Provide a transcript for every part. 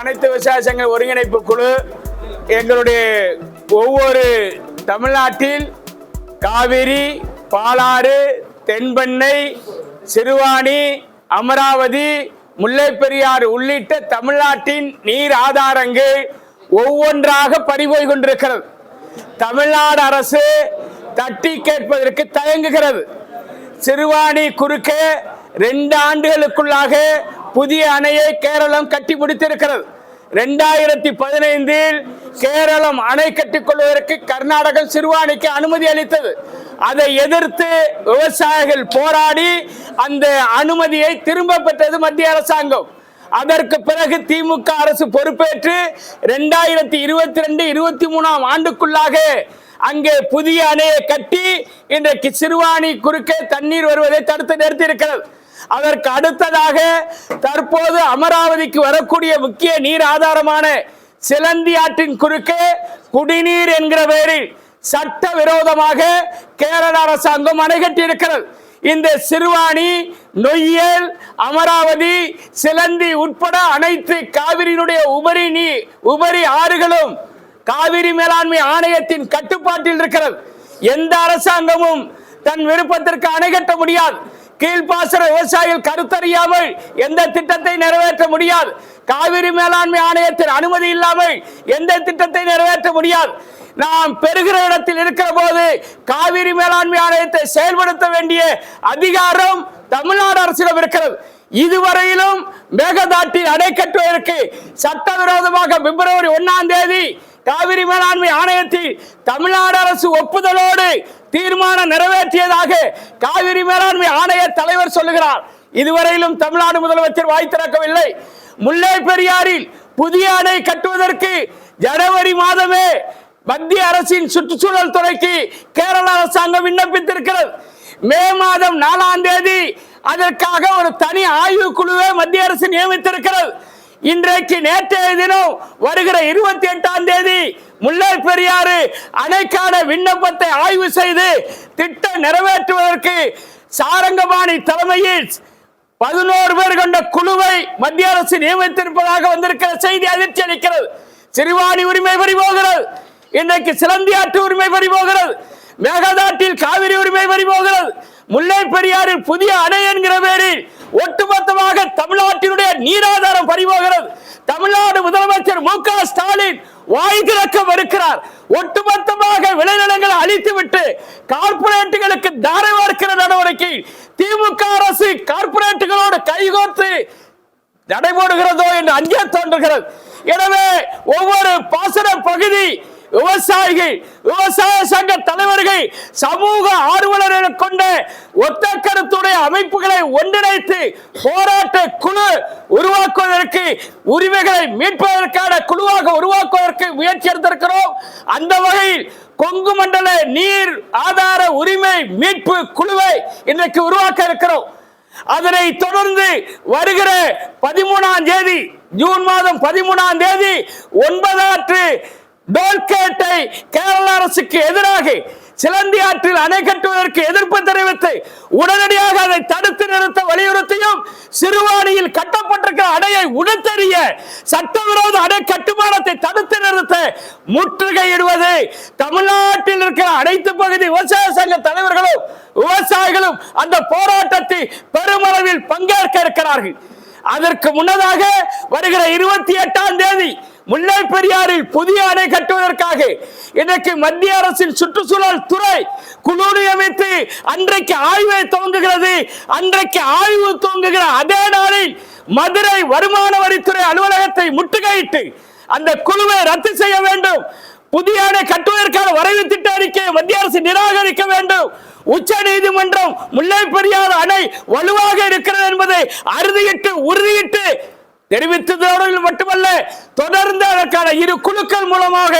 அனைத்து விவசாய சங்க ஒருங்கிணைப்பு குழு எங்களுடைய ஒவ்வொரு தமிழ்நாட்டில் காவிரி பாலாறு தென்பெண்ணை சிறுவாணி அமராவதி முல்லைப்பெரியாறு உள்ளிட்ட தமிழ்நாட்டின் நீர் ஆதாரங்கள் ஒவ்வொன்றாக பறிபோய் கொண்டிருக்கிறது. தமிழ்நாடு அரசு தட்டி கேட்பதற்கு தயங்குகிறது. சிறுவாணி குறுக்கே ரெண்டு ஆண்டுகளுக்குள்ளாக புதிய அணையை கேரளம் கட்டி முடித்திருக்கிறது ரெண்டாயிரத்தி பதினைந்தில் கேரளம் அணை கட்டிக் கொள்வதற்கு கர்நாடகம் சிறுவாணிக்கு அனுமதி அளித்தது. அதை எதிர்த்து விவசாயிகள் போராடி அந்த அனுமதியை திரும்ப பெற்றது மத்திய அரசாங்கம். அதற்கு பிறகு திமுக அரசு பொறுப்பேற்று ரெண்டாயிரத்தி இருபத்தி ரெண்டு இருபத்தி மூணாம் ஆண்டுக்குள்ளாக அங்கே புதிய அணையை கட்டி இன்றைக்கு சிறுவாணி குறுக்கே தண்ணீர் வருவதை தடுத்து நிறுத்தி இருக்கிறது அதற்கு அடுத்ததாக தற்போது அமராவதிக்கு வரக்கூடிய முக்கிய நீர் ஆதாரமான சிலந்தி ஆற்றின் குறுக்கே குடிநீர் என்கிற பெயரில் சட்ட விரோதமாக கேரள அரசாங்கம் அணைகட்டி இருக்கிறது இந்த சிறுவாணி நொய்யல் அமராவதி சிலந்தி உட்பட அனைத்து காவிரியினுடைய உபரி நீ உபரி ஆறுகளும் காவிரி மேலாண்மை ஆணையத்தின் கட்டுப்பாட்டில் இருக்கிறது. எந்த அரசாங்கமும் தன் விருப்பத்திற்கு அணை கட்ட முடியாது. கீழ்ப்பாசன விவசாயிகள் கருத்தறியாமல் எந்த திட்டத்தை நிறைவேற்ற முடியாது. காவிரி மேலாண்மை ஆணையத்தின் அனுமதி இல்லாமல் எந்த திட்டத்தை நிறைவேற்ற முடியாது. நாம் பெறுகிற இடத்தில் இருக்கிற போது காவிரி மேலாண்மை ஆணையத்தை செயல்படுத்த வேண்டிய அதிகாரம் தமிழ்நாடு அரசிடம் இருக்கிறது. இதுவரையிலும் மேகதாட்டில் அடைக்கட்டுவதற்கு சட்டவிரோதமாக பிப்ரவரி ஒன்னாம் தேதி காவிரி மேலாண்மை ஆணையத்தில் தமிழ்நாடு அரசு ஒப்புதலோடு தீர்மானம் நிறைவேற்றியதாக காவிரி மேலாண்மை ஆணைய தலைவர் சொல்லுகிறார். இதுவரையிலும் தமிழ்நாடு முதலமைச்சர் வாய் திறக்கவில்லை. முல்லை பெரியாறில் புதிய அணை கட்டுவதற்கு ஜனவரி மாதமே மத்திய அரசின் சுற்றுச்சூழல் துறைக்கு கேரள அரசாங்கம் விண்ணப்பித்திருக்கிறது. மே மாதம் நாலாம் தேதி அதற்காக ஒரு தனி ஆய்வு குழுவை மத்திய அரசு நியமித்திருக்கிறது. இன்றைக்கு நேற்றைய தினம் வருகிற இருபத்தி எட்டாம் தேதி முல்லை பெரியாறு அணைக்கான விண்ணப்பத்தை ஆய்வு செய்து திட்டம் நிறைவேற்றுவதற்கு சாரங்கபாணி தலைமையில் பதினோரு பேர் கொண்ட குழுவை மத்திய அரசு நியமித்திருப்பதாக வந்திருக்கிற செய்தி அதிர்ச்சி அளிக்கிறது. சிறுவாணி உரிமை பறிபோகிறது இன்றைக்கு சிலந்தியாற்று உரிமை பறிபோகிறது மேகதாட்டில் காவிரி உரிமை பறிபோகிறது முல்லை பெரியாரின் புதிய அணை என்கிற பேரில் ஒட்டுமொத்தமாக தமிழ்நாட்டினுடைய நீராதாரம் பறிபோகிறது. தமிழ்நாடு முதலமைச்சர் மு க ஸ்டாலின் வாய் திறக்க மறுக்கிறார். ஒட்டுமொத்தமாக விளைநிலங்களை அழித்துவிட்டு கார்ப்பரேட்டுகளுக்கு தாரை வார்க்கிற நடவடிக்கை திமுக அரசு கார்பரேட்டுகளோடு கைகோர்த்து நடைபோடுகிறதோ என்று அஞ்சே தோன்றுகிறது. எனவே ஒவ்வொரு பாசன பகுதி விவசாயிகள் விவசாய சங்க தலைவர்கள் சமூக ஆர்வலர்களை கொண்ட ஒத்த கருத்துடைய அமைப்புகளை ஒன்றிணைத்து போராட்ட குழு உருவாக்குவதற்கு உரிமைகளை மீட்பதற்கான குழுவாக உருவாக்குவதற்கு முயற்சி எடுத்திருக்கிறோம். அந்த வகையில் கொங்கு மண்டல நீர் ஆதார உரிமை மீட்பு குழுவை இன்றைக்கு உருவாக்க இருக்கிறோம். அதனை தொடர்ந்து வருகிற பதிமூணாம் தேதி ஜூன் மாதம் பதிமூணாம் தேதி ஒன்பதாற்று டோல்கேட்டை கேரள அரசுக்கு எதிராக சிலந்தி ஆற்றில் அணை கட்டுவதற்கு எதிர்ப்பு தெரிவித்து உடனடியாக அதை தடுத்து நிறுத்த வலியுறுத்தியும் சிறுவாணியில் கட்டப்பட்டிருக்கிற அணையை உடத்தெறிய சட்டவிரோத அணை கட்டுமானத்தை தடுத்து நிறுத்த முற்றுகையிடுவது தமிழ்நாட்டில் இருக்கிற அனைத்து பகுதி விவசாய சங்க தலைவர்களும் விவசாயிகளும் அந்த போராட்டத்தில் பெருமளவில் பங்கேற்க இருக்கிறார்கள். அதற்கு முன்னதாக வருகிற இருபத்தி எட்டாம் தேதி முல்லை பெரியாறில் புதிய அணை கட்டுவதற்காக இன்றைக்கு மத்திய அரசின் சுற்றுச்சூழல் துறை குழு நியமித்து அன்றைக்கு ஆய்வை துவங்குகிறது. அன்றைக்கு ஆய்வு துவங்குகிற அதே நாளில் மதுரை வருமான வரித்துறை அலுவலகத்தை முட்டுகையிட்டு அந்த குழுவை ரத்து செய்ய வேண்டும். புதிய அணை கட்டுவதற்கான வரைவு திட்ட அறிக்கையை மத்திய அரசு நிராகரிக்க வேண்டும். உச்ச நீதிமன்றம் முல்லை பெரியார் அணை வலுவாக இருக்கிறது என்பதை அறுதியிட்டு உறுதியிட்டு தெரிவித்ததோடு மட்டுமல்ல தொடர்ந்து அதற்கான இரு குழுக்கள் மூலமாக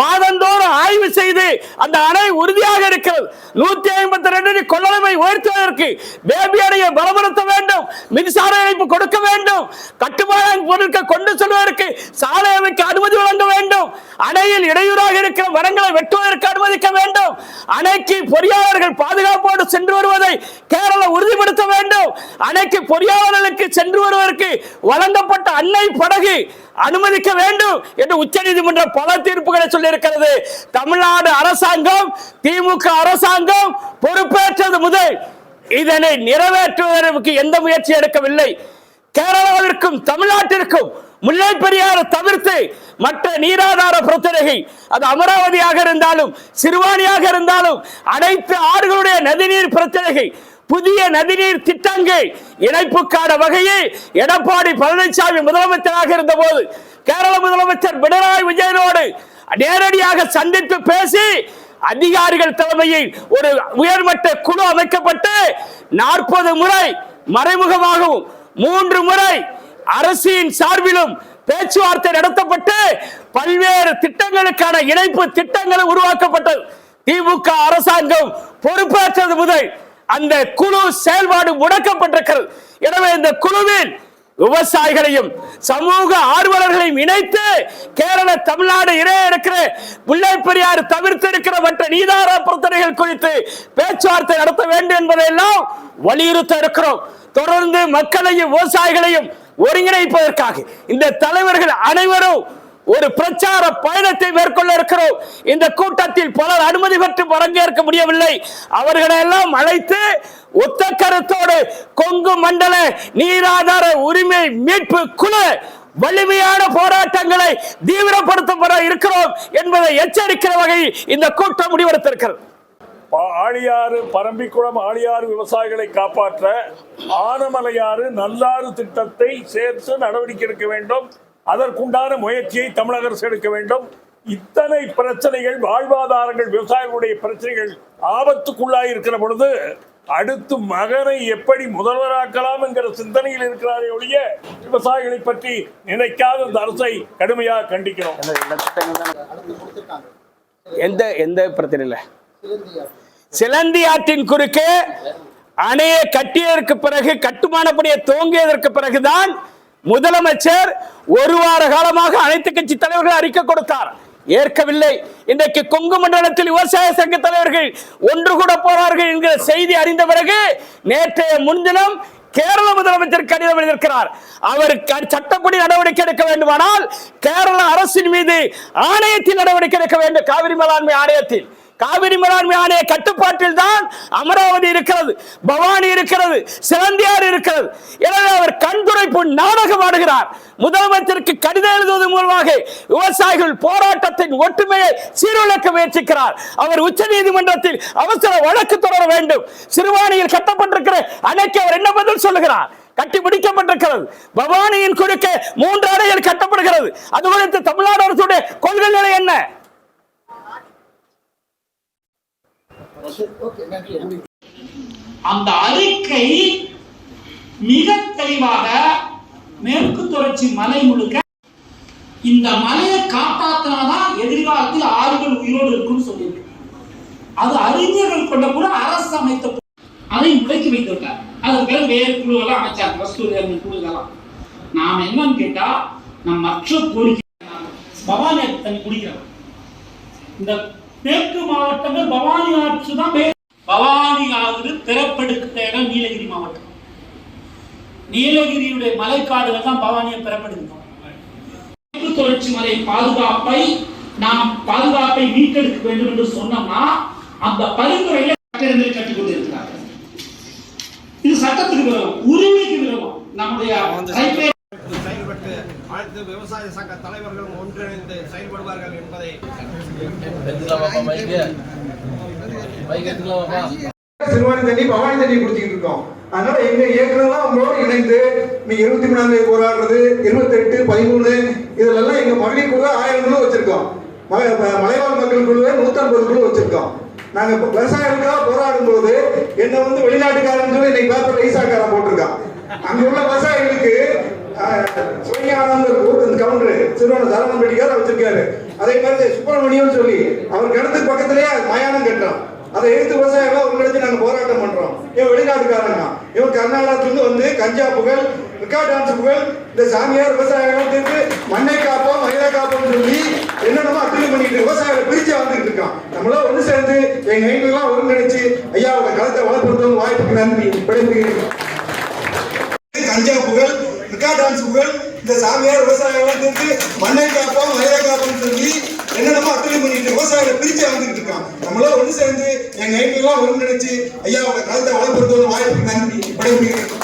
மாதந்தோறும் ஆய்வு செய்து அந்த அணை உறுதியாக இருக்கிறது. நூத்தி ஐம்பத்தி ரெண்டு கொள்ளளவை உயர்த்துவதற்கு பேபி அணையை பலப்படுத்த வேண்டும் மின்சார இணைப்பு கொடுக்க வேண்டும் கட்டுமான பொருட்கள் கொண்டு செல்வதற்கு சாலை அமைக்க அனுமதி வழங்க வேண்டும் அணையில் இடையூறாக இருக்கிற மரங்களை வெட்டுவதற்கு அனுமதிக்க வேண்டும் அணைக்கு பொறியாளர்கள் பாதுகாப்போடு சென்று வருவதை கேரளா உறுதிப்படுத்த வேண்டும். அணைக்கு பொறியாளர்களுக்கு சென்று வருவதற்கு வழங்கப்பட்ட அன்னை படகு அனுமதிக்க வேண்டும் என்று உச்சநீதிமன்றம் பல தீர்ப்புகளை சொல்லியிருக்கிறது. தமிழ்நாடு அரசாங்கம் திமுக அரசாங்கம் பொறுப்பேற்றது முதல் இதனை நிறைவேற்றுவதற்கு எந்த முயற்சி எடுக்கவில்லை. கேரளாவிற்கும் தமிழ்நாட்டிற்கும் முல்லை பெரியாறு தவிர்த்து மற்ற நீராதார பிரச்சனைகள் அது அமராவதியாக இருந்தாலும் சிறுவாணியாக இருந்தாலும் அனைத்து ஆறுகளுடைய நதிநீர் பிரச்சனைகள் புதிய நதிநீர் திட்டங்கள் இணைப்புக்கான வகையில் எடப்பாடி பழனிசாமி முதலமைச்சராக இருந்த போது கேரள முதலமைச்சர் பினராயி விஜயனோடு நேரடியாக சந்தித்து பேசி அதிகாரிகள் தலைமையில் ஒரு உயர்மட்ட குழு அமைக்கப்பட்டு நாற்பது முறை மறைமுகமாகவும் மூன்று முறை அரசின் சார்பிலும் பேச்சுவார்த்தை நடத்தப்பட்டு பல்வேறு திட்டங்களுக்கான இணைப்பு திட்டங்கள் உருவாக்கப்பட்டது. திமுக அரசாங்கம் பொறுப்பேற்றது முதல் அந்த குழு செயல்பாடு முடக்கப்பட்டிருக்கிறது. எனவே இந்த குழுவில் விவசாயிகளையும் சமூக ஆர்வலர்களையும் இணைத்து கேரள தமிழ்நாடு இடையே இருக்கிற முல்லை பெரியார் தவிர்த்து இருக்கிற மற்ற நீதார பிரச்சனைகள் குறித்து பேச்சுவார்த்தை நடத்த வேண்டும் என்பதையெல்லாம் வலியுறுத்த இருக்கிறோம். தொடர்ந்து மக்களையும் விவசாயிகளையும் ஒருங்கிணைப்பதற்காக இந்த தலைவர்கள் அனைவரும் ஒரு பிரச்சார பயணத்தை மேற்கொள்ள இருக்கிறோம். இந்த கூட்டத்தில் பலர் அனுமதி பெற்று பங்கேற்க முடியவில்லை. அவர்களை எல்லாம் அழைத்து ஒத்த கருத்தோடு கொங்கு மண்டல நீராதார உரிமை மீட்பு குழு வலிமையான போராட்டங்களை தீவிரப்படுத்தப்பட இருக்கிறோம் என்பதை எச்சரிக்கிற வகையில் இந்த கூட்டம் முடிவெடுத்திருக்கிறது. ஆழியாறு பரம்பிக்குளம் ஆழியாறு விவசாயிகளை காப்பாற்ற ஆனமலையாறு நல்லாறு திட்டத்தை சேர்த்து நடவடிக்கை எடுக்க வேண்டும். அதற்குண்டான முயற்சியை தமிழக அரசு எடுக்க வேண்டும். இத்தனை பிரச்சனைகள் வாழ்வாதாரங்கள் விவசாயிகளுடைய பிரச்சனைகள் ஆபத்துக்குள்ளாய் இருக்கிற பொழுது அடுத்து மகனை எப்படி முதல்வராக்கலாம் என்கிற சிந்தனையில் இருக்கிறாரே ஒழிய விவசாயிகளை பற்றி நினைக்காத இந்த அரசை கடுமையாக கண்டிக்கிறோம். எந்த எந்த பிரச்சனை இல்லை. சிலந்தி ஆற்றின் குறுக்கே அணையை கட்டியதற்கு பிறகு கட்டுமான பணியை துவங்கியதற்கு பிறகுதான் முதலமைச்சர் ஒரு வார காலமாக அனைத்து கட்சி தலைவர்கள் அறிக்கை கொடுத்தார். ஏற்கவில்லை. இன்றைக்கு கொங்கு மண்டலத்தில் விவசாய சங்க தலைவர்கள் ஒன்று கூட போறார்கள் என்கிற செய்தி அறிந்த பிறகு நேற்றைய முன்தினம் கேரள முதலமைச்சர் கடிதம் எழுதியிருக்கிறார். அவர் க- சட்டப்படி நடவடிக்கை எடுக்க வேண்டுமானால் கேரள அரசின் மீது ஆணையத்தில் நடவடிக்கை எடுக்க வேண்டும். காவிரி மேலாண்மை ஆணையத்தில். காவிரி மேலாண்மை ஆணைய கட்டுப்பாட்டில் தான் அமராவதி இருக்கிறது பவானி இருக்கிறது சிலந்தியார் இருக்கிறது. எனவே அவர் கண்துடைப்பு நாடகம் ஆடுகிறார். முதலமைச்சருக்கு கடிதம் எழுதுவதன் மூலமாக விவசாயிகள் போராட்டத்தின் ஒற்றுமையை சீரழிக்க முயற்சிக்கிறார். அவர் உச்ச நீதிமன்றத்தில் அவசர வழக்கு தொடர வேண்டும். சிறுவாணியில் கட்டப்பட்டிருக்கிற அணைக்கு அவர் என்ன பதில் சொல்லுகிறார்? கட்டி முடிக்கப்பட்டிருக்கிறது பவானியின் குறுக்கே மூன்று அறைகள் கட்டப்படுகிறது. அது குறித்து தமிழ்நாடு அரசுடைய கொள்கை நிலை என்ன? அந்த அறிக்கை மிக தெளிவாக மேற்கு தொடர்ச்சி மலை முழுக்க இந்த மலையை காப்பாத்தினாதான் எதிர்காலத்தில் ஆறுகள் உயிரோடு இருக்கும்னு சொல்லியிருக்கு. அது அறிஞர்கள் கொண்ட கூட அரசு அமைத்த அதை முடக்கி வைத்திருக்கார் அதற்கு பிறகு வேறு குழுவெல்லாம் அமைச்சார் கஸ்தூரி குழு நாம் என்னன்னு கேட்டா நம் மற்ற கோரிக்கை பவானி தண்ணி குடிக்கிறோம். இந்த மேற்கு மாவட்டங்கள் பவானி ஆற்று தான் பவானி ஆறு பிறப்பெடுக்கிற இடம் நீலகிரி மாவட்டம். நீலகிரியுடைய மலைக்காடுகள் தான் பவானியை பிறப்பெடுக்கும் மேற்கு தொடர்ச்சி மலை பாதுகாப்பை நாம் பாதுகாப்பை மீட்டெடுக்க வேண்டும் என்று சொன்னோம்னா அந்த பரிந்துரையில கட்டிடங்களை கட்டிக் கொண்டிருக்கிறார்கள். இது சட்டத்துக்கு விரோதம் உரிமைக்கு விரோதம். நம்முடைய அனைத்து விவசாய சங்க தலைவர்களும் ஒன்றிணைந்து செயல்படுவார்கள் என்பதை சிறுவாணி தண்ணி பவானி தண்ணி குடிச்சிட்டு இருக்கோம். அதனால எங்க இயக்குனர்லாம் அவங்களோட இணைந்து நீங்க இருபத்தி மூணாம் தேதி போராடுறது இருபத்தி எட்டு பதிமூணு இதுலெல்லாம் எங்க மகளிர் குழு ஆயிரம் குழு வச்சிருக்கோம். ம- மலைவாழ் மக்கள் குழுவை நூத்தம்பது குழு வச்சிருக்கோம். நாங்க இப்ப விவசாயிகளுக்காக போராடும் போது என்ன வந்து வெளிநாட்டுக்காரன் சொல்லி இன்னைக்கு பேப்பர் ரைசாக்காரன் போட்டிருக்கான். அங்க உள்ள விவசாயிகளுக்கு சுவைஞானம்ங்கிற ஊருக்கு அந்த கவுண்டர் திருவண்ண சரவணன் பெட்டிக்கார் வச்சிருக்காரு அதே மாதிரி சுப்பிரமணியம் சொல்லி அவர் கிணத்துக்கு பக்கத்திலேயே மயானம் கட்டுறான் அதை எடுத்து விவசாயிகளாக ஒரு இடத்துல நாங்கள் போராட்டம் பண்ணுறோம் இவன் வெளிநாட்டுக்காரங்க இவன் கர்நாடகத்துலேருந்து வந்து கஞ்சா புகழ் ரிக்கா டான்ஸ் புகழ் இந்த சாமியார் விவசாயிகளும் திருப்பி மண்ணை காப்போம் மயிலை காப்போம் சொல்லி என்னென்னமோ அட்டூழி பண்ணிட்டு விவசாயிகள் பிரிச்சு வந்துட்டு இருக்கான் நம்மளாம் ஒன்று சேர்ந்து எங்கள் எங்கெல்லாம் ஒருங்கிணைச்சு ஐயாவோட களத்தை வளர்ப்புறதுக்கு வாய்ப்புக்கு நன்றி. பிழைப்பு புகழ் இந்த சாமியார் விவசாயம் நிறுத்தி மண்ணை காப்போம் மயிரை காப்போம் சொல்லி என்னென்னமோ அத்துணை பண்ணிட்டு விவசாயிகளை பிரிச்சு அமைந்துட்டு இருக்கான். நம்மளாம் ஒன்று சேர்ந்து என் எல்லாம் ஒன்று நினைச்சு ஐயா ஐயாவோட காலத்தை வளர்ப்புறதுக்கு வாய்ப்பு நன்றி. படைப்பிடிக்கிறோம்